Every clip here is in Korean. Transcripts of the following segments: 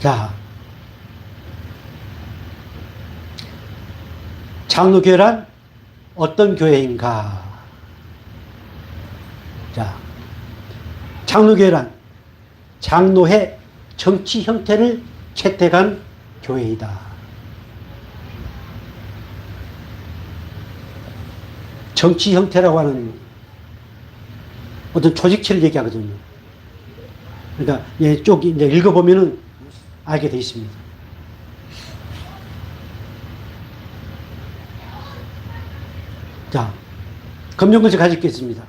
자, 장로교회란 어떤 교회인가? 자, 장로교회란 장로의 정치 형태를 채택한 교회이다. 정치 형태라고 하는 어떤 조직체를 얘기하거든요. 그러니까 예, 쭉 이제 읽어보면은 알게 돼 있습니다. 자, 검정글씨 가지고 있습니다.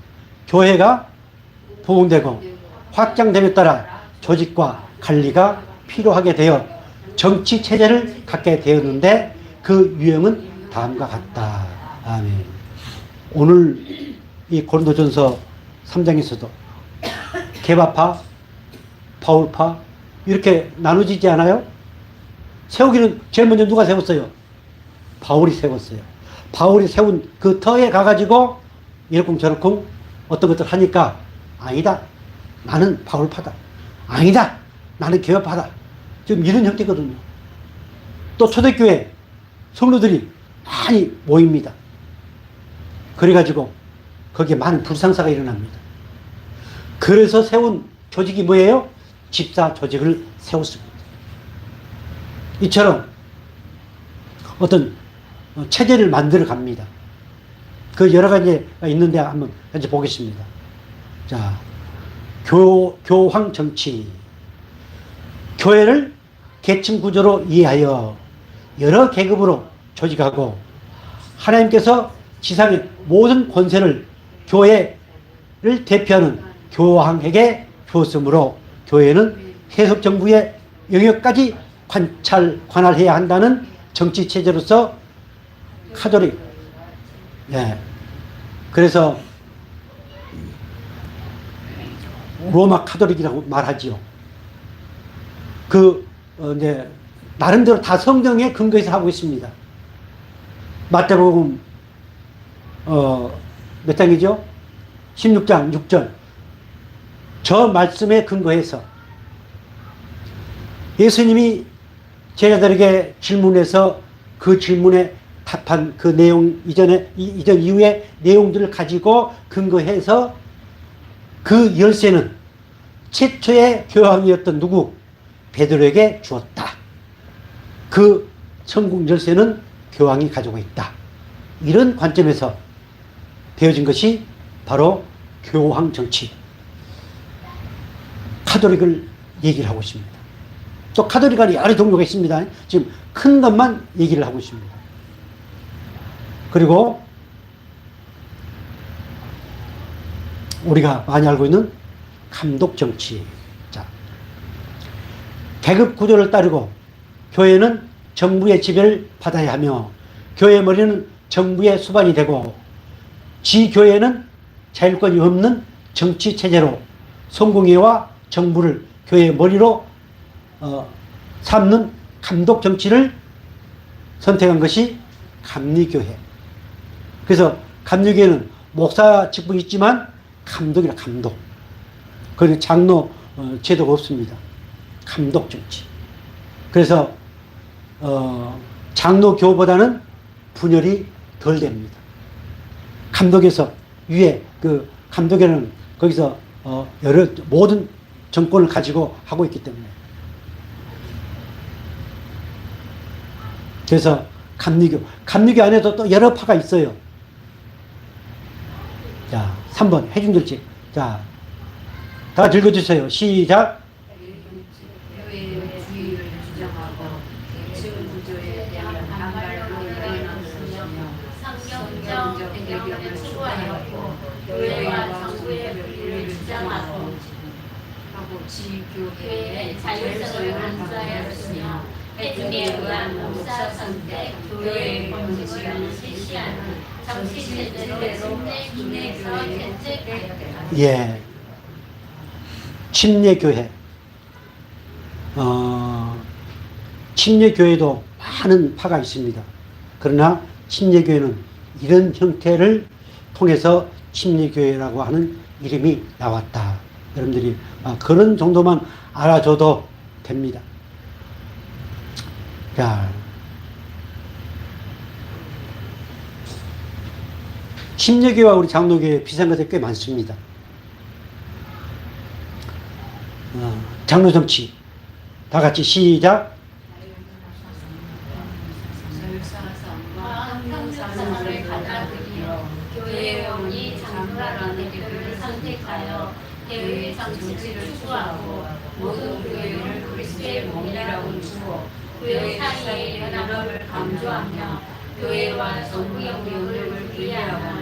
교회가 부흥되고 확장됨에 따라 조직과 관리가 필요하게 되어 정치 체제를 갖게 되었는데 그 유형은 다음과 같다. 아멘. 오늘 이 고린도전서 3장에서도 개바파, 바울파 이렇게 나누지지 않아요? 세우기는 제일 먼저 누가 세웠어요? 바울이 세웠어요. 바울이 세운 그 터에 가가지고 이렇쿵 저렇쿵 어떤 것들 하니까 아니다. 나는 바울파다. 아니다. 나는 개혁파다. 지금 이런 형태거든요. 또 초대교회 성도들이 많이 모입니다. 그래가지고 거기에 많은 불상사가 일어납니다. 그래서 세운 조직이 뭐예요? 집사 조직을 세웠습니다. 이처럼 어떤 체제를 만들어 갑니다. 그 여러 가지가 있는데 한번 이제 보겠습니다. 자, 교, 교황 정치. 교회를 계층 구조로 이해하여 여러 계급으로 조직하고 하나님께서 지상의 모든 권세를 교회를 대표하는 교황에게 주었으므로 교회는 해석 정부의 영역까지 관찰 관할해야 한다는 정치 체제로서 카톨릭 예 그래서 로마 카톨릭이라고 말하지요. 그 어, 이제 나름대로 다 성경에 근거해서 하고 있습니다. 마태복음 어, 몇 장이죠? 16장 6절. 저 말씀에 근거해서 예수님이 제자들에게 질문해서 그 질문에 답한 그 내용 이전에 이- 이전 이후의 내용들을 가지고 근거해서 그 열쇠는 최초의 교황이었던 누구 베드로에게 주었다. 그 천국 열쇠는 교황이 가지고 있다. 이런 관점에서 되어진 것이 바로 교황 정치. 카톨릭을 얘기를 하고 있습니다. 또 안에 여러 종류가 있습니다. 지금 큰 것만 얘기를 하고 있습니다. 그리고 우리가 많이 알고 있는 감독 정치. 자, 계급 구조를 따르고 교회는 정부의 지배를 받아야 하며 교회 머리는 정부의 수반이 되고 지교회는 자율권이 없는 정치 체제로 성공회와 정부를 교회의 머리로 어, 삼는 감독 정치를 선택한 것이 감리교회. 그래서 감리교회는 목사 직분이 있지만 감독이라 감독. 그리고 장로 어, 제도가 없습니다. 감독 정치. 그래서 어, 장로 교보다는 분열이 덜 됩니다. 감독에서 위에 그 감독에는 거기서 어, 여러 모든 정권을 가지고 하고 있기 때문에 그래서 감리교 감리교 안에도 또 여러 파가 있어요. 자, 3번 해준절지. 자, 다 읽어주세요. 시작. 교회의 주의를 주장하고 계층 구조에 대한 반발로 일어난 수며 성경적 배경을 추구하였고 교회와 정부의 권리를 주장하고 하고 지교회의 자율성을 강조하였으며 해준에 목사 선택, 교회의 권리를 실시하는 정치 체제로 침례 기내에서 채택하였다. 예. 침례교회. 어, 침례교회도 많은 파가 있습니다. 그러나 침례교회는 이런 형태를 통해서 침례교회라고 하는 이름이 나왔다. 여러분들이 아, 그런 정도만 알아줘도 됩니다. 야. 심려교와 우리 장로교에 비슷한 것들이 꽤 많습니다. 어, 장로 정치. 다 같이 시작. 교회와 성경 연합을 기대하고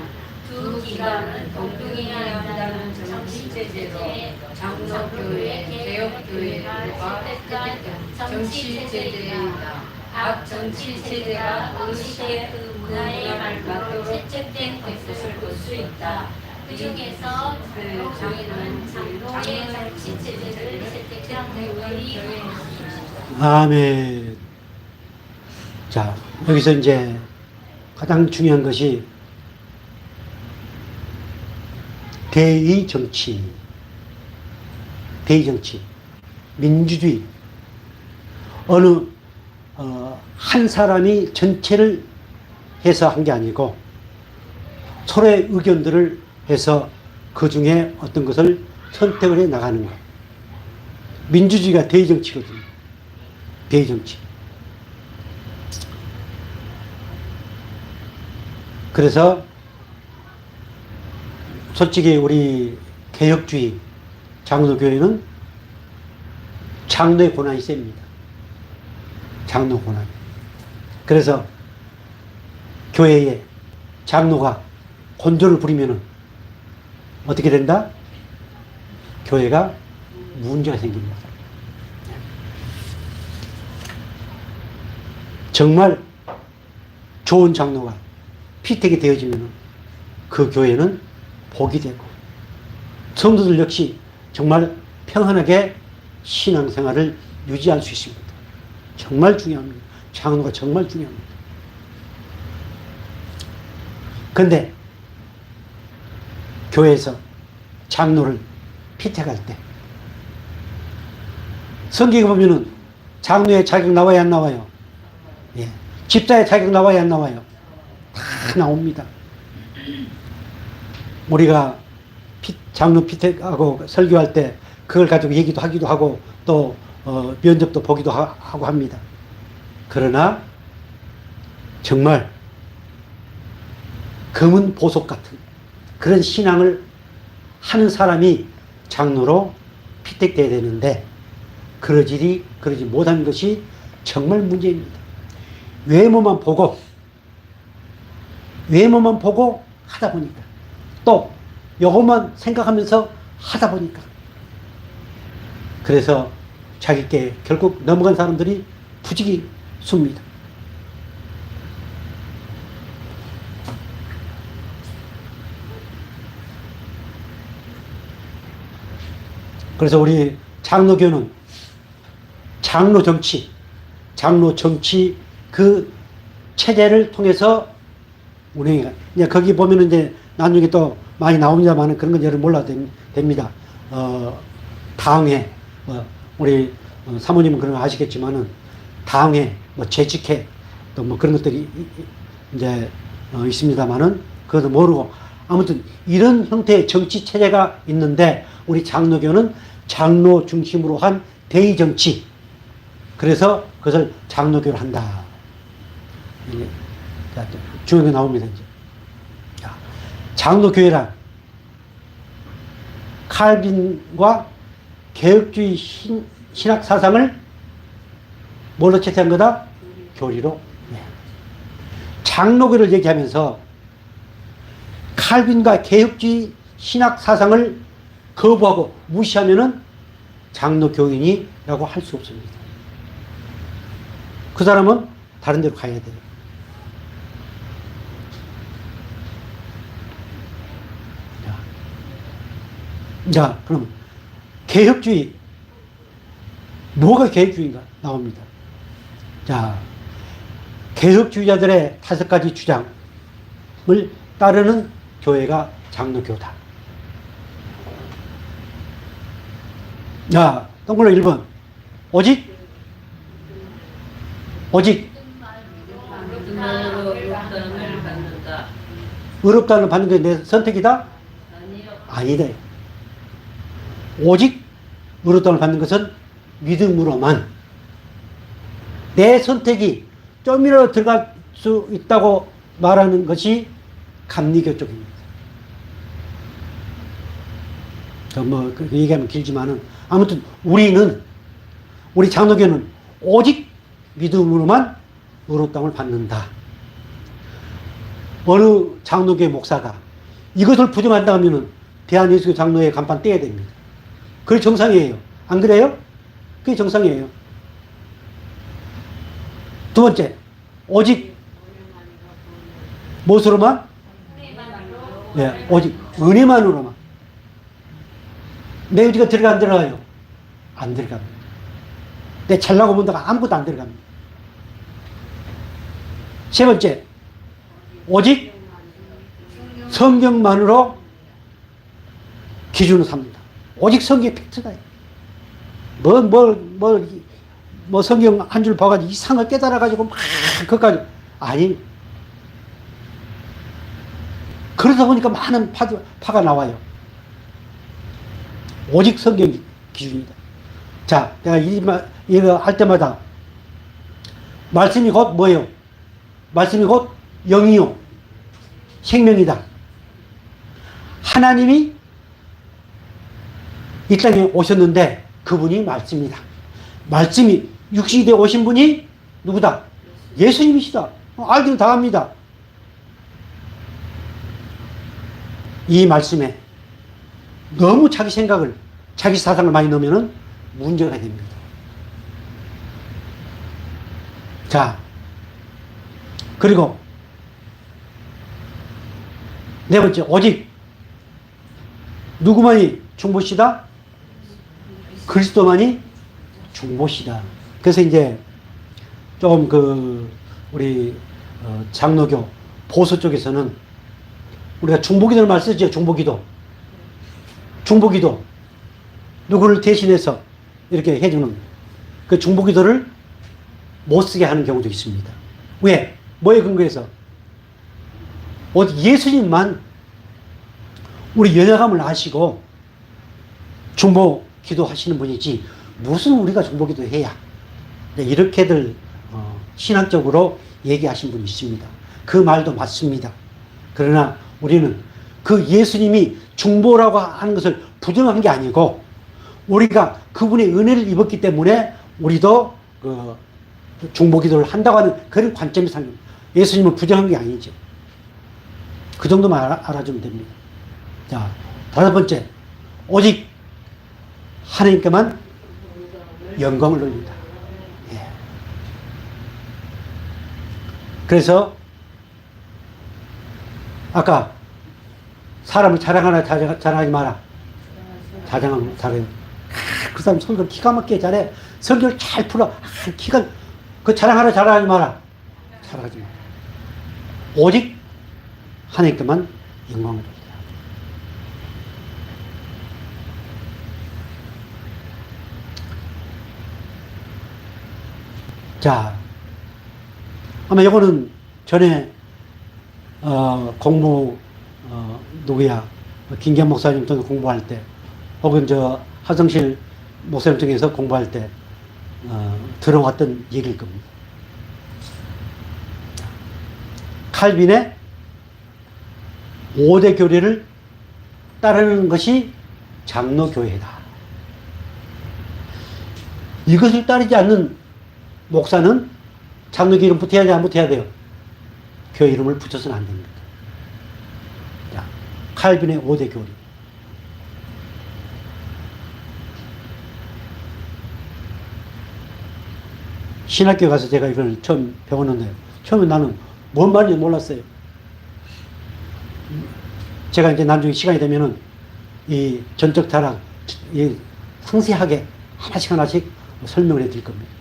두 기관은 동등해야 한다는 정치체제로 장로교회, 개혁교회와 정치체제입니다. 각 정치체제가 의식의 그 문화에 맞도록 채택된 것을 볼 수 있다. 그 중에서 그 장인은 장로의 정치체제를 채택한 대원이 아멘. 자, 여기서 이제 가장 중요한 것이 대의 정치, 대의 정치, 민주주의. 어느 어, 한 사람이 전체를 해서 한 게 아니고 서로의 의견들을 해서 그 중에 어떤 것을 선택을 해 나가는 것. 민주주의가 대의 정치거든요. 대의 정치. 그래서 솔직히 우리 개혁주의 장로교회는 장로의 권한이 셉니다. 장로 권한. 그래서 교회에 장로가 혼조를 부리면은 어떻게 된다? 교회가 문제가 생깁니다. 정말 좋은 장로가 피택이 되어지면 그 교회는 복이 되고 성도들 역시 정말 평안하게 신앙생활을 유지할 수 있습니다. 정말 중요합니다. 장로가 정말 중요합니다. 근데 교회에서 장로를 피택할 때 성경에 보면은 장로의 자격 나와야 안 나와요? 예. 집사의 자격 나와야 안 나와요? 다 나옵니다. 우리가 피- 장로 피택하고 설교할 때 그걸 가지고 얘기도 하기도 하고 또 어, 면접도 보기도 하, 고 합니다. 그러나 정말 검은 보석 같은 그런 신앙을 하는 사람이 장로로 피택돼야 되는데 그러지 그러지 못한 것이 정말 문제입니다. 외모만 보고 외모만 보고 하다 보니까 또 요것만 생각하면서 하다 보니까 그래서 자기께 결국 넘어간 사람들이 부지기 습니다. 그래서 우리 장로교는 장로 정치, 장로 정치 그 체제를 통해서 운행해. 이제 거기 보면은 이제 나중에 또 많이 나옵니다만은 그런 건 여러분 몰라도 됩- 됩니다. 어, 당회, 뭐, 우리 어, 사모님은 그런 거 아시겠지만은 당회, 뭐 재직회, 또 뭐 그런 것들이 이제 어, 있습니다만은 그것도 모르고 아무튼 이런 형태의 정치 체제가 있는데 우리 장로교는 장로 중심으로 한 대의 정치. 그래서 그것을 장로교를 한다. 중요한 게 나옵니다, 이제. 자, 장로 교회란 칼빈과 개혁주의 신, 신학 사상을 뭘로 채택한 거다? 교리로. 네. 장로교를 얘기하면서 칼빈과 개혁주의 신학 사상을 거부하고 무시하면은 장로 교인이라고 할 수 없습니다. 그 사람은 다른 데로 가야 돼요. 자, 그럼 개혁주의 뭐가 개혁주의인가 나옵니다. 자, 개혁주의자들의 다섯 가지 주장을 따르는 교회가 장로교다. 자, 동글로 1번. 오직 오직. 의롭다는 받는 게 내 선택이다? 아니다. 오직 의롭다를 받는 것은 믿음으로만 내 선택이 좀이라도 들어갈 수 있다고 말하는 것이 감리교 쪽입니다. 저뭐 그 얘기하면 길지만은 아무튼 우리는 우리 장로교는 오직 믿음으로만 의롭다을 받는다. 어느 장로교 목사가 이것을 부정한다 하면은 대한예수교 장로의 간판 떼야 됩니다. 그게 정상이에요. 안 그래요? 그게 정상이에요. 두 번째, 오직 무엇으로만? 예, 오직 은혜만으로만. 내 의지가 들어가 안 들어가요? 안 들어갑니다. 내 잘나고 본다가 아무것도 안 들어갑니다. 세 번째, 오직 성경만으로 기준을 삽니다. 오직 성경이 팩트다. 뭐, 뭐, 뭐, 뭐 성경 한 줄 봐가지고 이상을 깨달아가지고 막 그것까지. 아니. 그러다 보니까 많은 파, 파가 나와요. 오직 성경이 기준이다. 자, 내가 이, 말- 이거 할 때마다 말씀이 곧 뭐예요? 말씀이 곧 영이요. 생명이다. 하나님이 이 땅에 오셨는데 그분이 말씀이다. 말씀이 육신이 되어 오신 분이 누구다? 예수님이시다. 어, 알기는 다 합니다. 이 말씀에 너무 자기 생각을, 자기 사상을 많이 넣으면 문제가 됩니다. 자, 그리고 네 번째, 오직 누구만이 중보시다? 그리스도만이 중보시다. 그래서 이제 좀 그 우리 어, 장로교 보수 쪽에서는 우리가 중보기도를 말 쓰죠. 중보기도. 중보기도. 누구를 대신해서 이렇게 해주는 그 중보기도를 못 쓰게 하는 경우도 있습니다. 왜? 뭐에 근거해서? 예수님만 우리 연약함을 아시고 중보 기도하시는 분이지 무슨 우리가 중보 기도 해야 네, 이렇게들 어, 신학적으로 얘기하신 분이 있습니다. 그 말도 맞습니다. 그러나 우리는 그 예수님이 중보라고 하는 것을 부정한 게 아니고 우리가 그분의 은혜를 입었기 때문에 우리도 그 중보 기도를 한다고 하는 그런 관점에서. 예수님을 부정한 게 아니죠. 그 정도만 알아, 알아주면 됩니다. 자, 다섯 번째. 오직 하나님께만 영광을 돌린다. 예. 그래서 아까 사람을 자랑하나 자랑, 자랑하지 마라. 자랑하면 잘해. 아, 그 사람 성경 기가 막히게 잘해. 성경을 잘 풀어. 아, 기가 그 자랑하나 자랑하지 마라. 자랑하지 마라. 오직 하나님께만 영광을 돌리라. 자, 아마 이거는 전에 어, 공부 어, 누구야 김경 목사님 통해 공부할 때, 혹은 저 하성실 목사님 통해서 공부할 때 어, 들어왔던 얘기일 겁니다. 칼빈의 5대 교리를 따르는 것이 장로교회다. 이것을 따르지 않는 목사는 장로교 이름 붙여야 돼, 안 붙여야 돼요? 교회 이름을 붙여서는 안 됩니다. 자, 칼빈의 5대 교리. 신학교 가서 제가 이걸 처음 배웠는데, 처음에 나는 뭔 말인지 몰랐어요. 제가 이제 나중에 시간이 되면은 이 전적 타락, 이 상세하게 하나씩 하나씩 설명을 해 드릴 겁니다.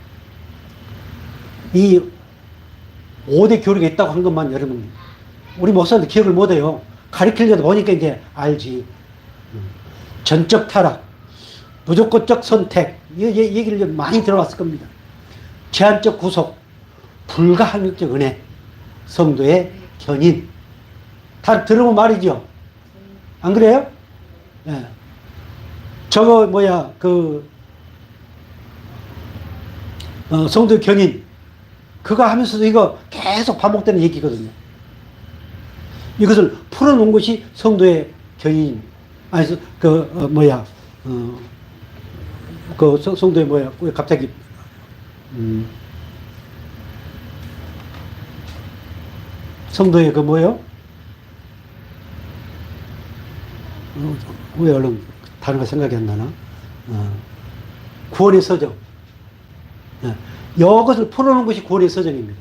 이 5대 교리가 있다고 한 것만 여러분, 우리 목사님들 기억을 못 해요. 가르치려다 보니까 이제 알지. 음. 전적 타락, 무조건적 선택, 이 얘기를 많이 들어봤을 겁니다. 제한적 구속, 불가항력적 은혜, 성도의 견인. 다 들어본 말이죠. 안 그래요? 예. 저거 뭐야 그 어, 성도 견인 그거 하면서도 이거 계속 반복되는 얘기거든요. 이것을 풀어놓은 것이 성도의 견인 아니 그 어, 뭐야 어, 그 성- 성도의 뭐야 왜 갑자기 음, 성도의 그 뭐요? 어, 왜 얼른 다른 거 생각이 안 나나? 어, 구원의 서정. 예, 이것을 풀어놓은 것이 구원의 서정입니다.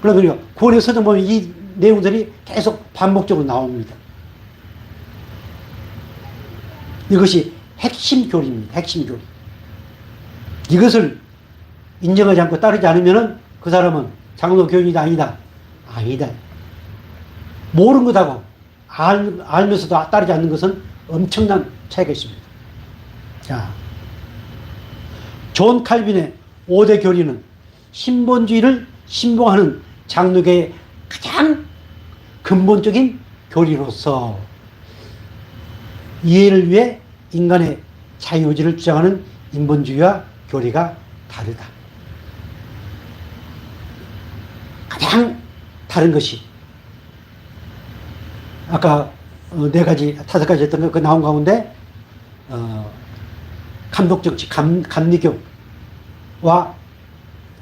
그러니까 구원의 서정 보면 이 내용들이 계속 반복적으로 나옵니다. 이것이 핵심 교리입니다. 핵심 교리. 이것을 인정하지 않고 따르지 않으면 그 사람은 장로 교인이다 아니다. 아니다. 모르는 것하고 알, 알면서도 따르지 않는 것은 엄청난 차이가 있습니다. 자, 존 칼빈의 5대 교리는 신본주의를 신봉하는 장로계의 가장 근본적인 교리로서 이해를 위해 인간의 자유의지를 주장하는 인본주의와 교리가 다르다. 가장 다른 것이 아까 어, 네 가지 다섯 가지 했던 거그 나온 가운데 어, 감독 정치 감, 감리교 와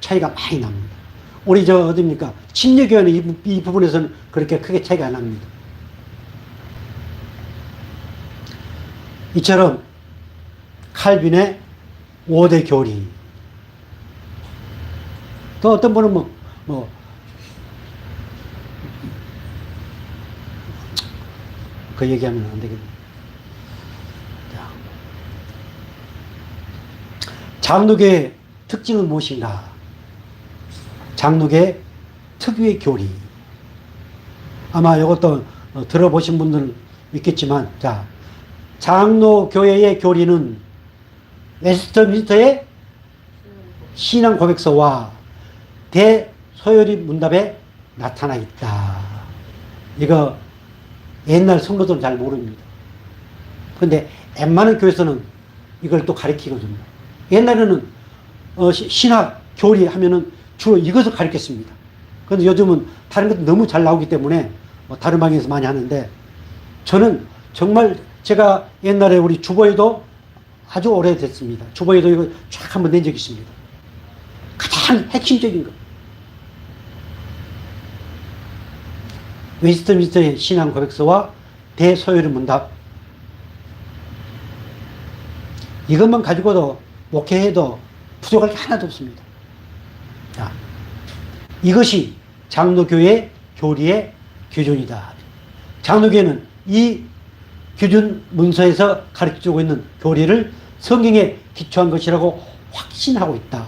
차이가 많이 납니다. 우리 저 어딥니까 침례교회는 이, 부- 이 부분에서는 그렇게 크게 차이가 안 납니다. 이처럼 칼빈의 5대 교리 또 어떤 분은 뭐, 뭐 그 얘기하면 안 되겠네. 자. 장로계의 특징은 무엇인가? 장로계 특유의 교리. 아마 이것도 어, 들어보신 분들 있겠지만, 자, 장로 교회의 교리는 웨스트민스터의 신앙 고백서와 대소요리 문답에 나타나 있다. 이거 옛날 성도들은 잘 모릅니다. 근데 웬만한 교회에서는 이걸 또 가르치거든요. 옛날에는 어, 시- 신학 교리 하면은 주로 이것을 가르쳤습니다. 그런데 요즘은 다른 것도 너무 잘 나오기 때문에 뭐 다른 방에서 많이 하는데 저는 정말 제가 옛날에 우리 주보에도 아주 오래됐습니다. 주보에도 이거 쫙 한번 낸 적이 있습니다. 가장 핵심적인 것. 웨스트민스터의 신앙 고백서와 대소요리 문답. 이것만 가지고도 목회해도 부족할 게 하나도 없습니다. 자, 이것이 장로교회 교리의 기준이다. 장로교회는 이 기준 문서에서 가르쳐주고 있는 교리를 성경에 기초한 것이라고 확신하고 있다.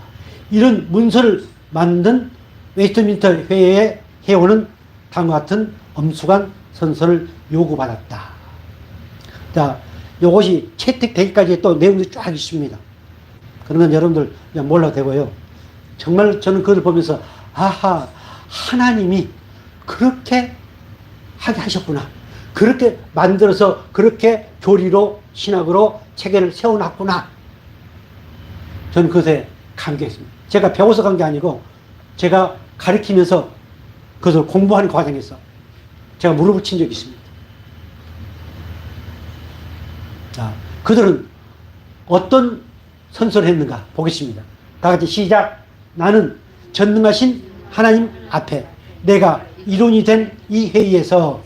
이런 문서를 만든 웨스트민스터 회의에 해오는 다음과 같은 엄숙한 선서를 요구받았다. 자, 요것이 채택되기까지 또 내용이 쫙 있습니다. 그런 건 여러분들 그냥 몰라도 되고요. 정말 저는 그걸 보면서, 아하, 하나님이 그렇게 하게 하셨구나. 그렇게 만들어서 그렇게 교리로, 신학으로 체계를 세워놨구나. 저는 그것에 감격했습니다. 제가 배워서 간 게 아니고, 제가 가르치면서 그것을 공부하는 과정에서 제가 무릎을 친 적이 있습니다. 자, 그들은 어떤 선서를 했는가 보겠습니다. 다 같이 시작. 나는 전능하신 하나님 앞에 내가 이론이 된 이 회의에서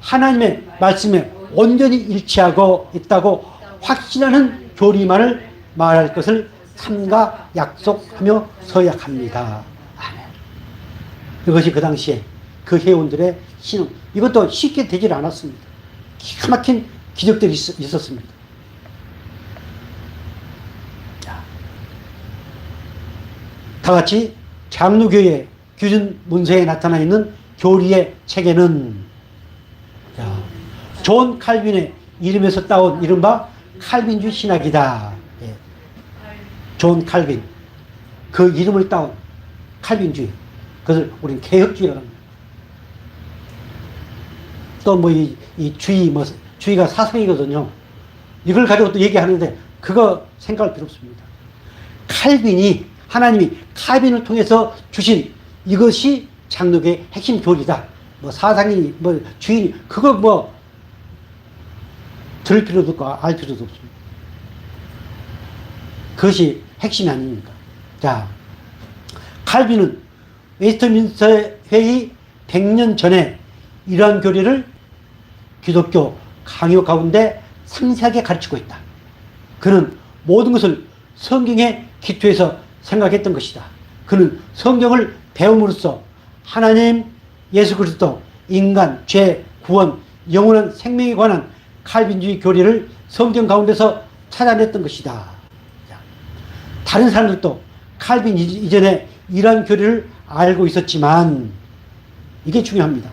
하나님의 말씀에 온전히 일치하고 있다고 확신하는 교리만을 말할 것을 삼가 약속하며 서약합니다. 아멘. 이것이 그 당시에 그 회원들의 신앙. 이것도 쉽게 되질 않았습니다. 기가 막힌 기적들이 있, 있었습니다. 자, 다 같이 장로교회 규준 문서에 나타나 있는 교리의 체계는 자, 존 칼빈의 이름에서 따온 이른바 칼빈주의 신학이다. 예. 존 칼빈 그 이름을 따온 칼빈주의. 그것을 우리는 개혁주의라고 합니다. 또 뭐이 이 주의 뭐 주의가 사상이거든요. 이걸 가지고 또 얘기하는데 그거 생각할 필요 없습니다. 칼빈이 하나님이 칼빈을 통해서 주신 이것이 장로교의 핵심 교리다. 뭐 사상이 뭐 주인이 그거 뭐 들을 필요도 없고 알 필요도 없습니다. 그것이 핵심이 아닙니까? 자, 칼빈은 웨스트민스터 회의 100년 전에 이러한 교리를 기독교 강요 가운데 상세하게 가르치고 있다. 그는 모든 것을 성경에 기초해서 생각했던 것이다. 그는 성경을 배움으로써 하나님, 예수 그리스도, 인간, 죄, 구원, 영원한 생명에 관한 칼빈주의 교리를 성경 가운데서 찾아냈던 것이다. 자, 다른 사람들도 칼빈 이- 이전에 이러한 교리를 알고 있었지만 이게 중요합니다.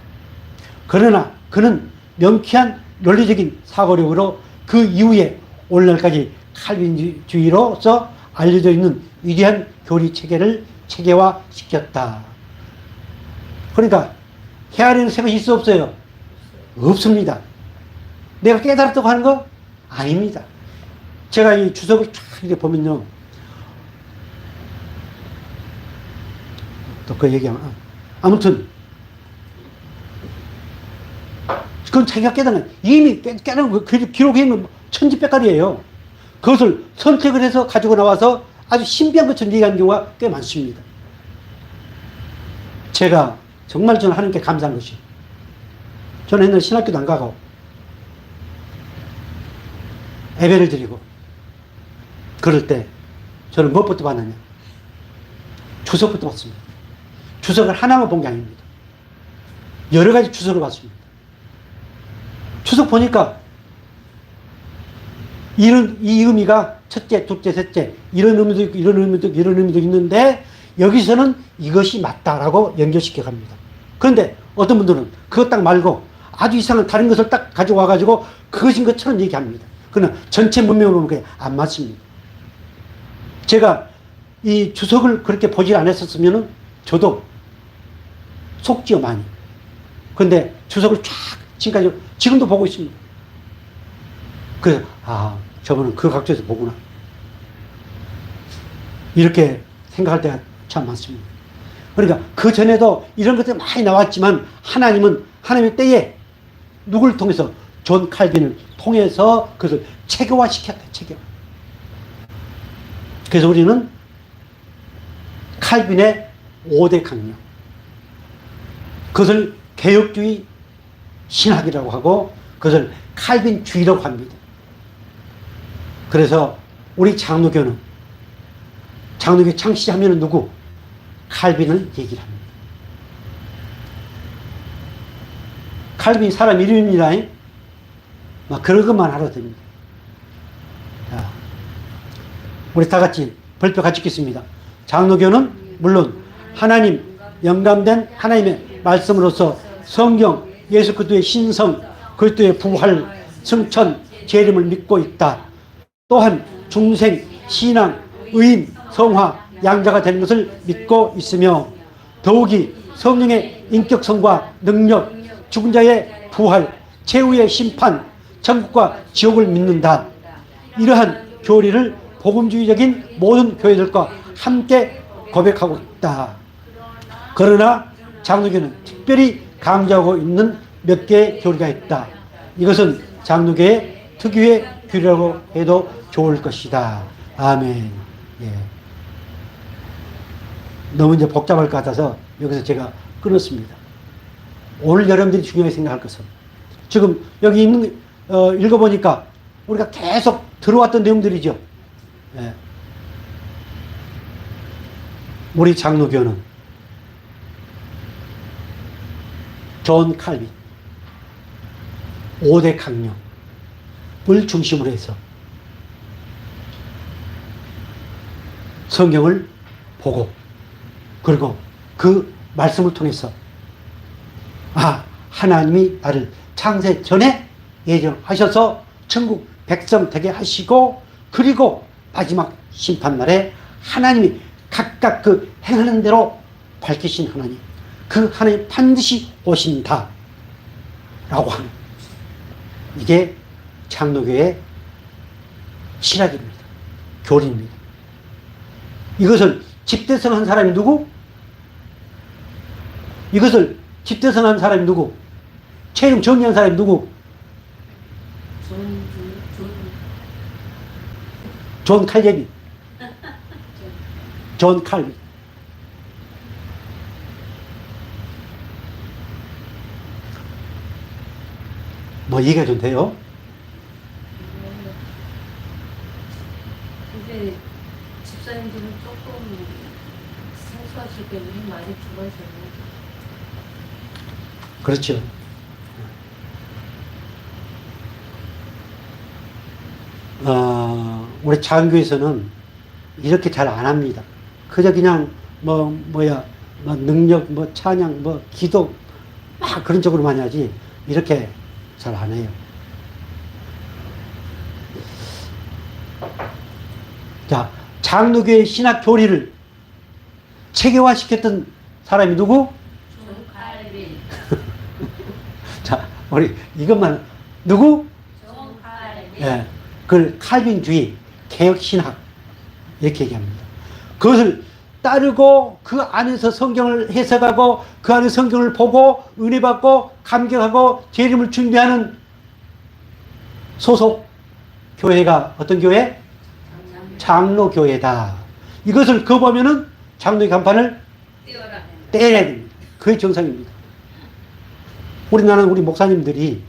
그러나 그는 명쾌한 논리적인 사고력으로 그 이후에 오늘날까지 칼빈주의로서 알려져 있는 위대한 교리 체계를 체계화 시켰다. 그러니까 헤아리는 새것이 있어 없어요? 없습니다. 내가 깨달았다고 하는 거 아닙니다. 제가 이 주석을 쫙 이렇게 보면요. 또 그 얘기하면 아무튼 그건 자기가 깨달은 이미 깨- 깨달은 그 기- 기록에 있는 천지백깔이에요. 그것을 선택을 해서 가지고 나와서 아주 신비한 것처럼 얘기하는 경우가 꽤 많습니다. 제가 정말 저는 게 감사한 것이 저는 옛날에 신학교도 안 가고 예배를 드리고 그럴 때 저는 무엇부터 봤느냐 주석부터 봤습니다. 주석을 하나만 본 게 아닙니다. 여러 가지 주석을 봤습니다. 주석 보니까 이런 이 의미가 첫째, 둘째, 셋째 이런 의미도 있고 이런 의미도 있고 이런 의미도 있는데 여기서는 이것이 맞다라고 연결시켜 갑니다. 그런데 어떤 분들은 그것 딱 말고 아주 이상한 다른 것을 딱 가져와 가지고 그것인 것처럼 얘기합니다. 그러나 전체 문명으로 보면 그게 안 맞습니다. 제가 이 주석을 그렇게 보지 않았었으면은 저도 속지요 많이. 근데 주석을 쫙 지금까지 지금도 보고 있습니다. 그래서 아 저분은 그 각도에서 보구나. 이렇게 생각할 때가 참 많습니다. 그러니까 그 전에도 이런 것들이 많이 나왔지만 하나님은 하나님의 때에 누굴 통해서 존 칼빈을 통해서 그것을 체계화 시켰다. 체계화. 그래서 우리는 칼빈의 5대 강령. 그것을 개혁주의 신학이라고 하고 그것을 칼빈주의라고 합니다. 그래서 우리 장로교는 장로교 창시하면 누구? 칼빈을 얘기를 합니다. 칼빈 사람 이름입니다. 막 그런 것만 알아도 됩니다. 자, 우리 다 같이 벌표 같이 읽겠습니다. 장로교는 물론 하나님 영감된 하나님의 말씀으로서 성경 예수 그리스도의 신성 그리스도의 부활 승천 재림을 믿고 있다. 또한 중생 신앙 의인 성화 양자가 되는 것을 믿고 있으며 더욱이 성령의 인격성과 능력 죽은 자의 부활 최후의 심판 천국과 지옥을 믿는다. 이러한 교리를 복음주의적인 모든 교회들과 함께 고백하고 있다. 그러나 장로교는 특별히 강조하고 있는 몇 개의 교리가 있다. 이것은 장로교의 특유의 교리라고 해도 좋을 것이다. 아멘. 예. 너무 이제 복잡할 것 같아서 여기서 제가 끊었습니다. 오늘 여러분들이 중요하게 생각할 것은 지금 여기 있는 어, 읽어보니까 우리가 계속 들어왔던 내용들이죠. 예. 우리 장로교는 존 칼빈 5대 강령 을 중심으로 해서 성경을 보고 그리고 그 말씀을 통해서 아 하나님이 나를 창세 전에 예정하셔서 천국 백성 되게 하시고 그리고 마지막 심판날에 하나님이 각각 그 행하는 대로 밝히신 하나님. 그 하나님 반드시 오신다. 라고 하는. 이게 장로교의 신학입니다. 교리입니다. 이것을 집대성한 사람이 누구? 이것을 집대성한 사람이 누구? 최종 정리한 사람이 누구? 존 칼제비. 존 칼비. 뭐 이해가 좀 돼요? 근데 집사님들은 조금 생소하실 때문에 많이 좋아하셨네요. 그렇죠. 어, 우리 장교에서는 이렇게 잘 안 합니다. 그저 그냥 뭐 뭐야 뭐 능력 뭐 찬양 뭐 기도 막 그런 쪽으로 많이 하지 이렇게 잘 안 해요. 자 장로교의 신학 교리를 체계화시켰던 사람이 누구? 존 칼빈. 자 우리 이것만 누구? 정칼빈 예, 그걸 칼빈주의, 개혁 신학 이렇게 얘기합니다. 그것을 따르고 그 안에서 성경을 해석하고 그 안에 성경을 보고 은혜 받고 감격하고 재림을 준비하는 소속 교회가 어떤 교회? 장로 교회다. 이것을 거부하면은 장로의 간판을 띄어라. 때려야 됩니다. 그게 정상입니다. 우리나라는 우리 목사님들이